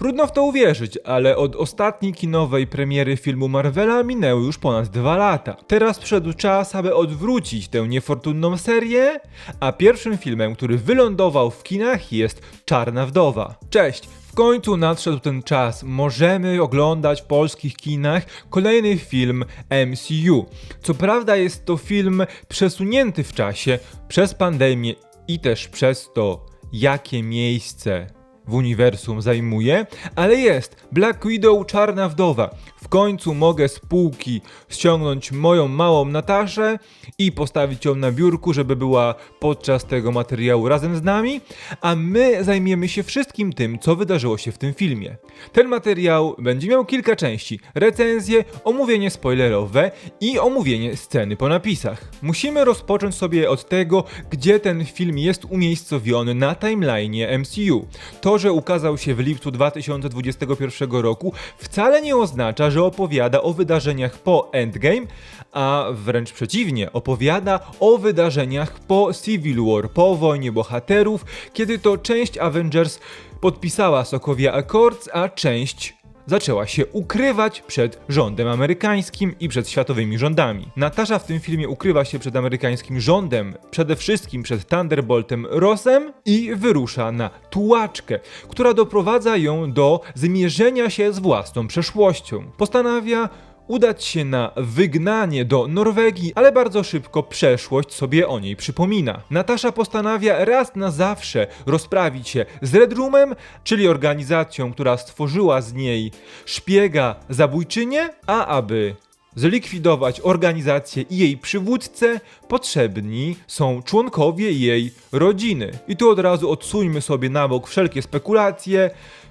Trudno w to uwierzyć, ale od ostatniej kinowej premiery filmu Marvela minęły już ponad dwa lata. Teraz przyszedł czas, aby odwrócić tę niefortunną serię, a pierwszym filmem, który wylądował w kinach jest Czarna Wdowa. Cześć! W końcu nadszedł ten czas. Możemy oglądać w polskich kinach kolejny film MCU. Co prawda jest to film przesunięty w czasie przez pandemię i też przez to, jakie miejsce w uniwersum zajmuje, ale jest Black Widow Czarna Wdowa. W końcu mogę z półki ściągnąć moją małą Nataszę i postawić ją na biurku, żeby była podczas tego materiału razem z nami, a my zajmiemy się wszystkim tym, co wydarzyło się w tym filmie. Ten materiał będzie miał kilka części: recenzję, omówienie spoilerowe i omówienie sceny po napisach. Musimy rozpocząć sobie od tego, gdzie ten film jest umiejscowiony na timeline'ie MCU. To, że ukazał się w lipcu 2021 roku, wcale nie oznacza, że opowiada o wydarzeniach po Endgame, a wręcz przeciwnie, opowiada o wydarzeniach po Civil War, po wojnie bohaterów, kiedy to część Avengers podpisała Sokovia Accords, a część zaczęła się ukrywać przed rządem amerykańskim i przed światowymi rządami. Natasza w tym filmie ukrywa się przed amerykańskim rządem, przede wszystkim przed Thunderboltem Rossem i wyrusza na tułaczkę, która doprowadza ją do zmierzenia się z własną przeszłością. Postanawia udać się na wygnanie do Norwegii, ale bardzo szybko przeszłość sobie o niej przypomina. Natasza postanawia raz na zawsze rozprawić się z Red Roomem, czyli organizacją, która stworzyła z niej szpiega zabójczynię, a aby zlikwidować organizację i jej przywódcę, potrzebni są członkowie jej rodziny. I tu od razu odsuńmy sobie na bok wszelkie spekulacje.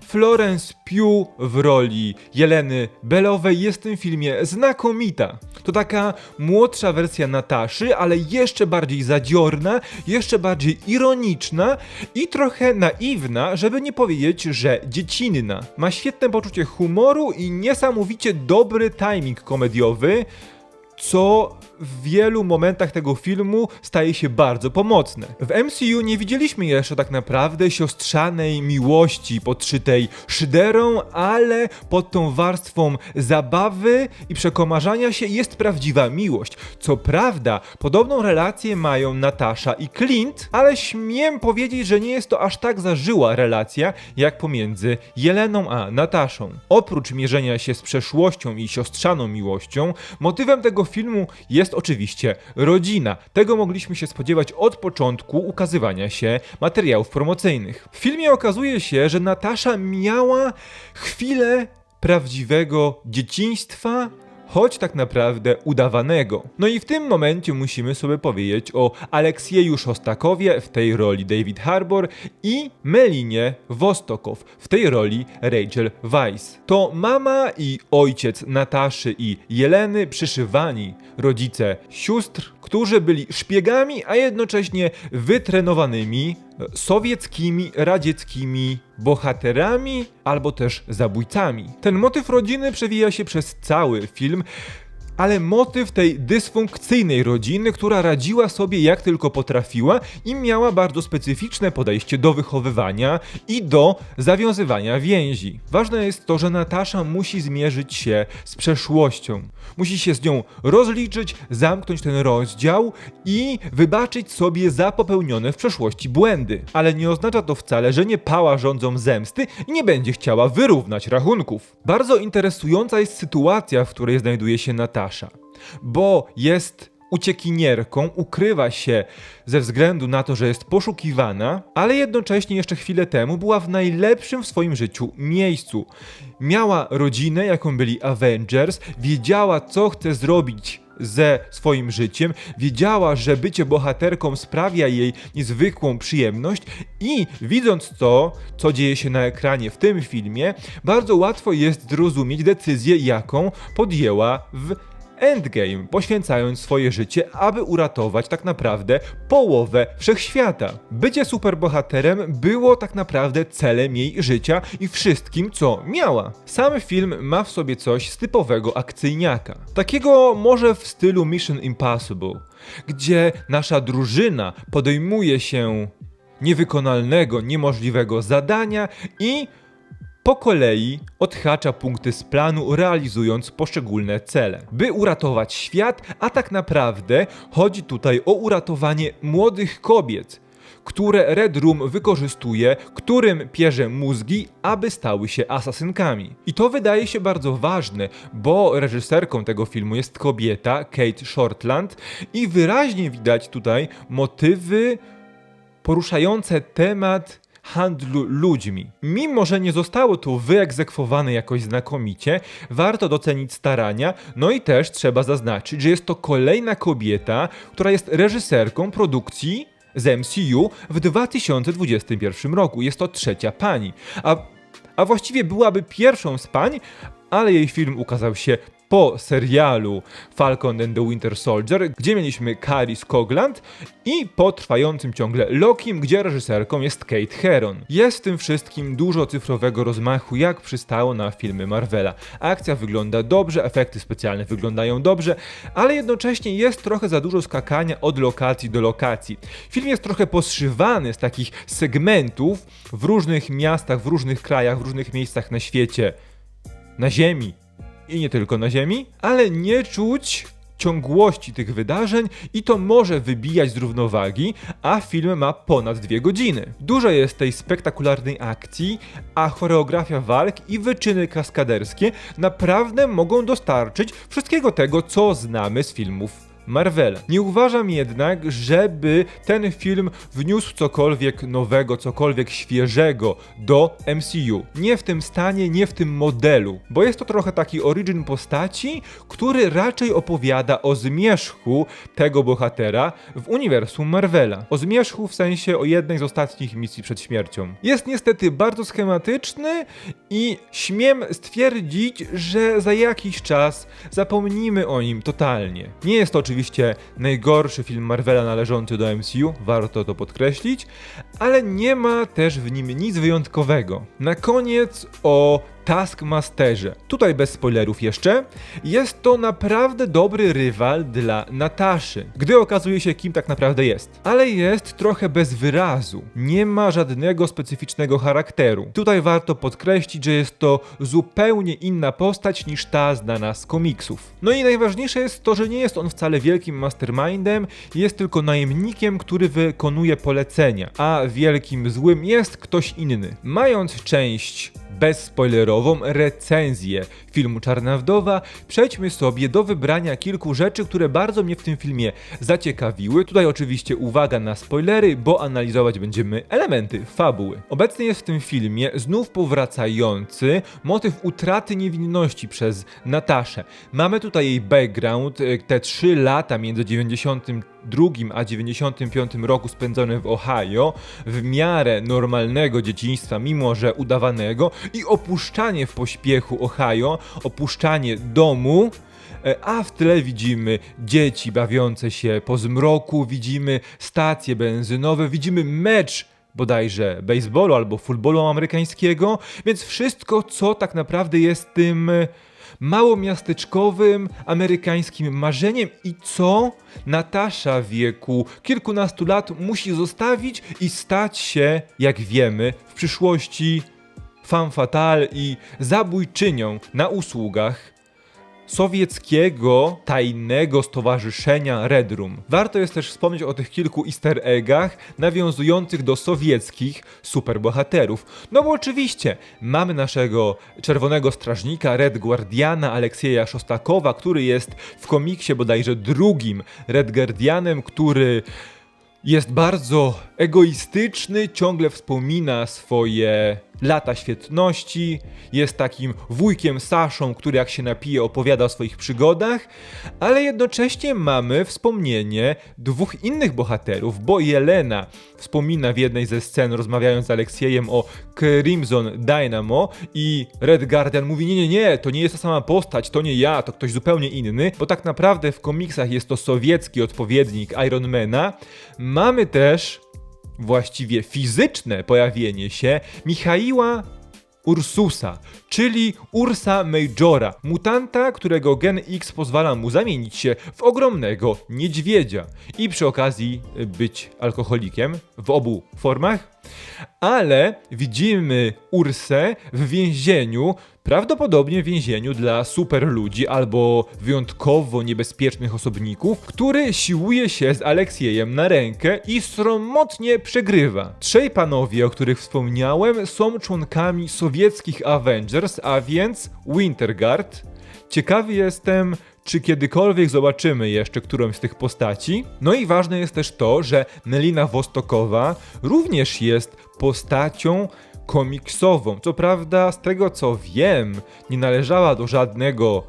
Florence Pugh w roli Jeleny Belowej jest w tym filmie znakomita. To taka młodsza wersja Nataszy, ale jeszcze bardziej zadziorna, jeszcze bardziej ironiczna i trochę naiwna, żeby nie powiedzieć, że dziecinna. Ma świetne poczucie humoru i niesamowicie dobry timing komediowy co w wielu momentach tego filmu staje się bardzo pomocne. W MCU nie widzieliśmy jeszcze tak naprawdę siostrzanej miłości podszytej szyderą, ale pod tą warstwą zabawy i przekomarzania się jest prawdziwa miłość. Co prawda, podobną relację mają Natasza i Clint, ale śmiem powiedzieć, że nie jest to aż tak zażyła relacja, jak pomiędzy Jeleną a Nataszą. Oprócz mierzenia się z przeszłością i siostrzaną miłością, motywem tego filmu jest oczywiście rodzina. Tego mogliśmy się spodziewać od początku ukazywania się materiałów promocyjnych. W filmie okazuje się, że Natasza miała chwilę prawdziwego dzieciństwa, choć tak naprawdę udawanego. No i w tym momencie musimy sobie powiedzieć o Aleksieju Szostakowie w tej roli David Harbour i Melinie Wostokow w tej roli Rachel Weisz. To mama i ojciec Nataszy i Jeleny przyszywani, rodzice sióstr, którzy byli szpiegami, a jednocześnie wytrenowanymi sowieckimi, radzieckimi bohaterami albo też zabójcami. Ten motyw rodziny przewija się przez cały film, ale motyw tej dysfunkcyjnej rodziny, która radziła sobie jak tylko potrafiła i miała bardzo specyficzne podejście do wychowywania i do zawiązywania więzi. Ważne jest to, że Natasza musi zmierzyć się z przeszłością. Musi się z nią rozliczyć, zamknąć ten rozdział i wybaczyć sobie za popełnione w przeszłości błędy. Ale nie oznacza to wcale, że nie pała rządzą zemsty i nie będzie chciała wyrównać rachunków. Bardzo interesująca jest sytuacja, w której znajduje się Natasza bo jest uciekinierką, ukrywa się ze względu na to, że jest poszukiwana, ale jednocześnie jeszcze chwilę temu była w najlepszym w swoim życiu miejscu. Miała rodzinę, jaką byli Avengers, wiedziała, co chce zrobić ze swoim życiem, wiedziała, że bycie bohaterką sprawia jej niezwykłą przyjemność i widząc to, co dzieje się na ekranie w tym filmie, bardzo łatwo jest zrozumieć decyzję, jaką podjęła w Endgame, poświęcając swoje życie, aby uratować tak naprawdę połowę wszechświata. Bycie superbohaterem było tak naprawdę celem jej życia i wszystkim, co miała. Sam film ma w sobie coś z typowego akcyjniaka. Takiego może w stylu Mission Impossible, gdzie nasza drużyna podejmuje się niewykonalnego, niemożliwego zadania i po kolei odhacza punkty z planu, realizując poszczególne cele, by uratować świat, a tak naprawdę chodzi tutaj o uratowanie młodych kobiet, które Red Room wykorzystuje, którym pierze mózgi, aby stały się asasynkami. I to wydaje się bardzo ważne, bo reżyserką tego filmu jest kobieta, Kate Shortland, i wyraźnie widać tutaj motywy poruszające temat handlu ludźmi. Mimo, że nie zostało to wyegzekwowane jakoś znakomicie, warto docenić starania, no i też trzeba zaznaczyć, że jest to kolejna kobieta, która jest reżyserką produkcji z MCU w 2021 roku. Jest to trzecia pani. A, a właściwie byłaby pierwszą z pań, ale jej film ukazał się po serialu Falcon and the Winter Soldier, gdzie mieliśmy Kari Skogland i po trwającym ciągle Lokim, gdzie reżyserką jest Kate Herron. Jest w tym wszystkim dużo cyfrowego rozmachu, jak przystało na filmy Marvela. Akcja wygląda dobrze, efekty specjalne wyglądają dobrze, ale jednocześnie jest trochę za dużo skakania od lokacji do lokacji. Film jest trochę poszywany z takich segmentów w różnych miastach, w różnych krajach, w różnych miejscach na świecie. Na Ziemi, i nie tylko na Ziemi, ale nie czuć ciągłości tych wydarzeń i to może wybijać z równowagi, a film ma ponad dwie godziny. Dużo jest tej spektakularnej akcji, a choreografia walk i wyczyny kaskaderskie naprawdę mogą dostarczyć wszystkiego tego, co znamy z filmów Marvela. Nie uważam jednak, żeby ten film wniósł cokolwiek nowego, cokolwiek świeżego do MCU. Nie w tym stanie, nie w tym modelu, bo jest to trochę taki origin postaci, który raczej opowiada o zmierzchu tego bohatera w uniwersum Marvela. O zmierzchu w sensie o jednej z ostatnich misji przed śmiercią. Jest niestety bardzo schematyczny i śmiem stwierdzić, że za jakiś czas zapomnimy o nim totalnie. Nie jest to oczywiście oczywiście najgorszy film Marvela należący do MCU, warto to podkreślić, ale nie ma też w nim nic wyjątkowego. Na koniec o Taskmasterze. Tutaj bez spoilerów jeszcze. Jest to naprawdę dobry rywal dla Nataszy, gdy okazuje się kim tak naprawdę jest. Ale jest trochę bez wyrazu. Nie ma żadnego specyficznego charakteru. Tutaj warto podkreślić, że jest to zupełnie inna postać niż ta znana z komiksów. No i najważniejsze jest to, że nie jest on wcale wielkim mastermindem, jest tylko najemnikiem, który wykonuje polecenia, a wielkim złym jest ktoś inny. Mając część bezspoilerową recenzję filmu Czarna Wdowa, przejdźmy sobie do wybrania kilku rzeczy, które bardzo mnie w tym filmie zaciekawiły. Tutaj oczywiście uwaga na spoilery, bo analizować będziemy elementy fabuły. Obecnie jest w tym filmie znów powracający motyw utraty niewinności przez Nataszę. Mamy tutaj jej background, e, te trzy lata między 90 drugim a 95 roku spędzone w Ohio, w miarę normalnego dzieciństwa, mimo że udawanego, i opuszczanie w pośpiechu Ohio, opuszczanie domu, e, a w tle widzimy dzieci bawiące się po zmroku, widzimy stacje benzynowe, widzimy mecz bodajże baseballu albo futbolu amerykańskiego, więc wszystko, co tak naprawdę jest tym małomiasteczkowym, amerykańskim marzeniem. I co? Natasza wieku kilkunastu lat musi zostawić i stać się, jak wiemy, w przyszłości femme fatale i zabójczynią na usługach sowieckiego tajnego stowarzyszenia Red Room. Warto jest też wspomnieć o tych kilku easter eggach nawiązujących do sowieckich superbohaterów. No bo oczywiście mamy naszego czerwonego strażnika Red Guardiana Aleksieja Szostakowa, który jest w komiksie bodajże drugim Red Guardianem, który jest bardzo egoistyczny, ciągle wspomina swoje lata świetności, jest takim wujkiem Saszą, który jak się napije opowiada o swoich przygodach, ale jednocześnie mamy wspomnienie dwóch innych bohaterów, bo Jelena wspomina w jednej ze scen rozmawiając z Aleksiejem o Crimson Dynamo i Red Guardian mówi nie, nie, nie, to nie jest ta sama postać, to nie ja, to ktoś zupełnie inny, bo tak naprawdę w komiksach jest to sowiecki odpowiednik Ironmana. Mamy też właściwie fizyczne pojawienie się Michaiła Ursusa, czyli Ursa Majora, mutanta, którego gen X pozwala mu zamienić się w ogromnego niedźwiedzia i przy okazji być alkoholikiem w obu formach. Ale widzimy Ursę w więzieniu, prawdopodobnie w więzieniu dla super ludzi albo wyjątkowo niebezpiecznych osobników, który siłuje się z Aleksiejem na rękę i sromotnie przegrywa. Trzej panowie, o których wspomniałem, są członkami sowieckich Avengers, a więc Winterguard. Ciekawy jestem, czy kiedykolwiek zobaczymy jeszcze którąś z tych postaci. No i ważne jest też to, że Melina Wostokowa również jest postacią komiksową. Co prawda, z tego co wiem, nie należała do żadnego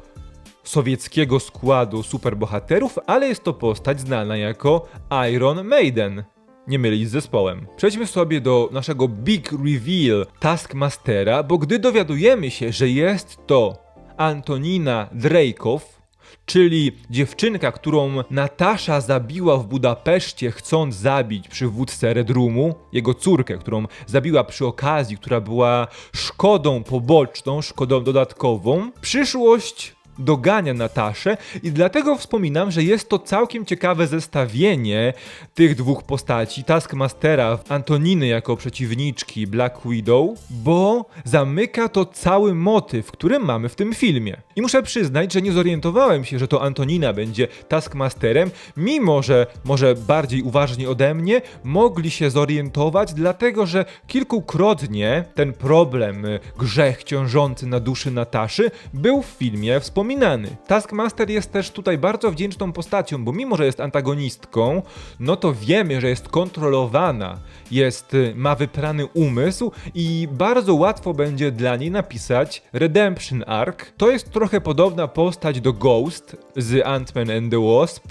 sowieckiego składu superbohaterów, ale jest to postać znana jako Iron Maiden. Nie mylić z zespołem. Przejdźmy sobie do naszego big reveal Taskmastera, bo gdy dowiadujemy się, że jest to Antonina Drejkow, czyli dziewczynka, którą Natasza zabiła w Budapeszcie, chcąc zabić przywódcę Red Roomu, jego córkę, którą zabiła przy okazji, która była szkodą poboczną, szkodą dodatkową. Przyszłość dogania Nataszę i dlatego wspominam, że jest to całkiem ciekawe zestawienie tych dwóch postaci, Taskmastera, Antoniny jako przeciwniczki Black Widow, bo zamyka to cały motyw, który mamy w tym filmie. I muszę przyznać, że nie zorientowałem się, że to Antonina będzie Taskmasterem, mimo że może bardziej uważnie ode mnie mogli się zorientować, dlatego że kilkukrotnie ten problem, y, grzech ciążący na duszy Nataszy był w filmie wspominany. Taskmaster jest też tutaj bardzo wdzięczną postacią, bo mimo, że jest antagonistką, no to wiemy, że jest kontrolowana, jest, y, ma wyprany umysł i bardzo łatwo będzie dla niej napisać Redemption Arc. To jest trochę podobna postać do Ghost z Ant-Man and the Wasp,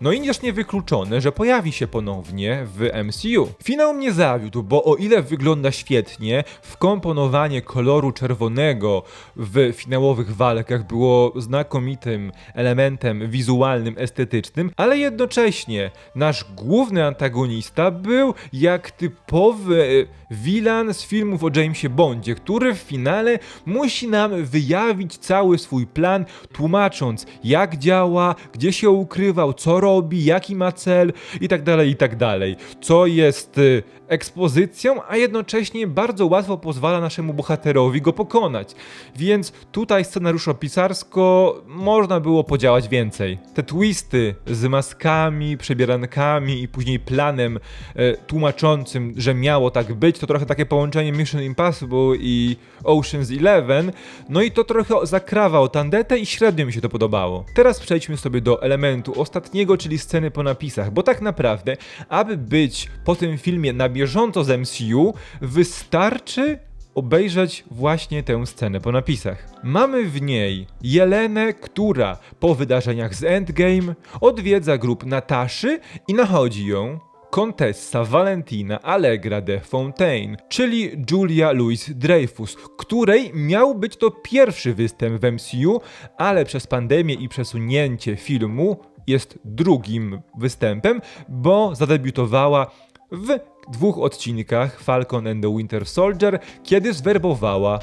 no i też niewykluczone, że pojawi się ponownie w MCU. Finał mnie zawiódł, bo o ile wygląda świetnie, wkomponowanie koloru czerwonego w finałowych walkach było znakomitym elementem wizualnym, estetycznym, ale jednocześnie nasz główny antagonista był jak typowy wilan z filmów o Jamesie Bondzie, który w finale musi nam wyjawić cały swój plan, tłumacząc jak działa, gdzie się ukrywał, co robi, jaki ma cel i tak dalej, i tak dalej. Co jest y, ekspozycją, a jednocześnie bardzo łatwo pozwala naszemu bohaterowi go pokonać. Więc tutaj scenariuszopisarsko można było podziałać więcej. Te twisty z maskami, przebierankami i później planem e, tłumaczącym, że miało tak być, to trochę takie połączenie Mission Impossible i Ocean's Eleven, no i to trochę zakrawał tandetę i średnio mi się to podobało. Teraz przejdźmy sobie do elementu ostatniego, czyli sceny po napisach, bo tak naprawdę, aby być po tym filmie na bieżąco z MCU, wystarczy obejrzeć właśnie tę scenę po napisach. Mamy w niej Jelenę, która po wydarzeniach z Endgame odwiedza grup Nataszy i nachodzi ją Contessa Valentina Allegra de Fontaine, czyli Julia Louis Dreyfus, której miał być to pierwszy występ w MCU, ale przez pandemię i przesunięcie filmu jest drugim występem, bo zadebiutowała w dwóch odcinkach Falcon and the Winter Soldier, kiedy zwerbowała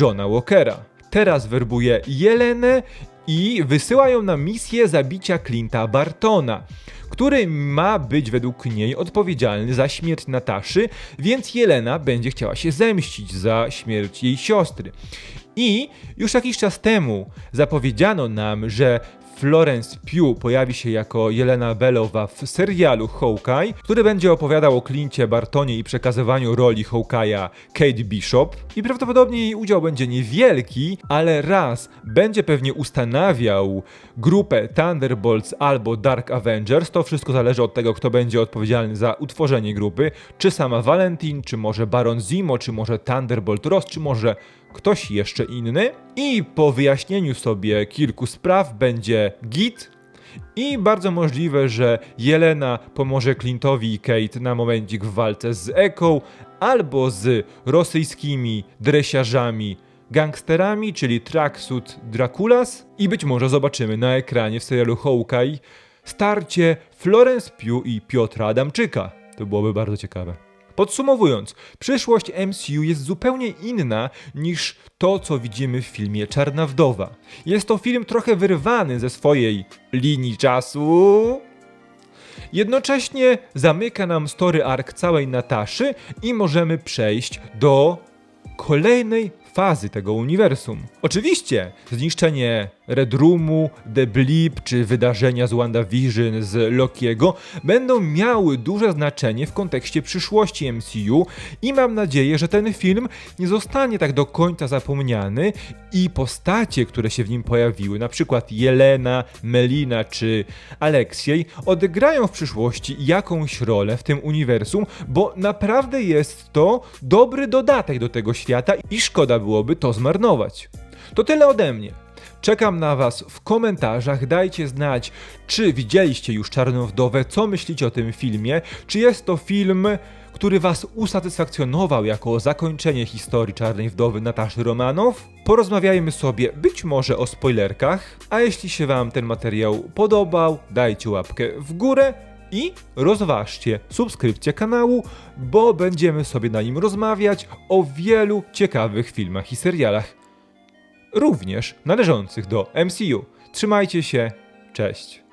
Johna Walkera. Teraz werbuje Jelenę i wysyła ją na misję zabicia Clint'a Bartona, który ma być według niej odpowiedzialny za śmierć Nataszy, więc Jelena będzie chciała się zemścić za śmierć jej siostry. I już jakiś czas temu zapowiedziano nam, że Florence Pugh pojawi się jako Jelena Belowa w serialu Hawkeye, który będzie opowiadał o Clincie Bartonie i przekazywaniu roli Hawkeye'a Kate Bishop. I prawdopodobnie jej udział będzie niewielki, ale raz będzie pewnie ustanawiał grupę Thunderbolts albo Dark Avengers. To wszystko zależy od tego, kto będzie odpowiedzialny za utworzenie grupy. Czy sama Valentin, czy może Baron Zimo, czy może Thunderbolt Ross, czy może ktoś jeszcze inny. I po wyjaśnieniu sobie kilku spraw będzie git. I bardzo możliwe, że Jelena pomoże Clintowi i Kate na momencik w walce z Echo albo z rosyjskimi dresiarzami gangsterami, czyli Tracksuit Draculas. I być może zobaczymy na ekranie w serialu Hawkeye starcie Florence Pugh i Piotra Adamczyka. To byłoby bardzo ciekawe. Podsumowując, przyszłość MCU jest zupełnie inna niż to, co widzimy w filmie Czarna Wdowa. Jest to film trochę wyrwany ze swojej linii czasu, Jednocześnie zamyka nam story arc całej Nataszy i możemy przejść do kolejnej fazy tego uniwersum. Oczywiście zniszczenie Red Roomu, The Blip czy wydarzenia z WandaVision, z Lokiego będą miały duże znaczenie w kontekście przyszłości MCU i mam nadzieję, że ten film nie zostanie tak do końca zapomniany i postacie, które się w nim pojawiły, na przykład Jelena, Melina czy Aleksiej, odegrają w przyszłości jakąś rolę w tym uniwersum, bo naprawdę jest to dobry dodatek do tego świata i szkoda byłoby to zmarnować. To tyle ode mnie. Czekam na Was w komentarzach. Dajcie znać, czy widzieliście już Czarną Wdowę, co myślicie o tym filmie, czy jest to film, który Was usatysfakcjonował jako zakończenie historii Czarnej Wdowy Nataszy Romanow. Porozmawiajmy sobie być może o spoilerkach, a jeśli się Wam ten materiał podobał, dajcie łapkę w górę i rozważcie subskrypcję kanału, bo będziemy sobie na nim rozmawiać o wielu ciekawych filmach i serialach również należących do MCU. Trzymajcie się, cześć.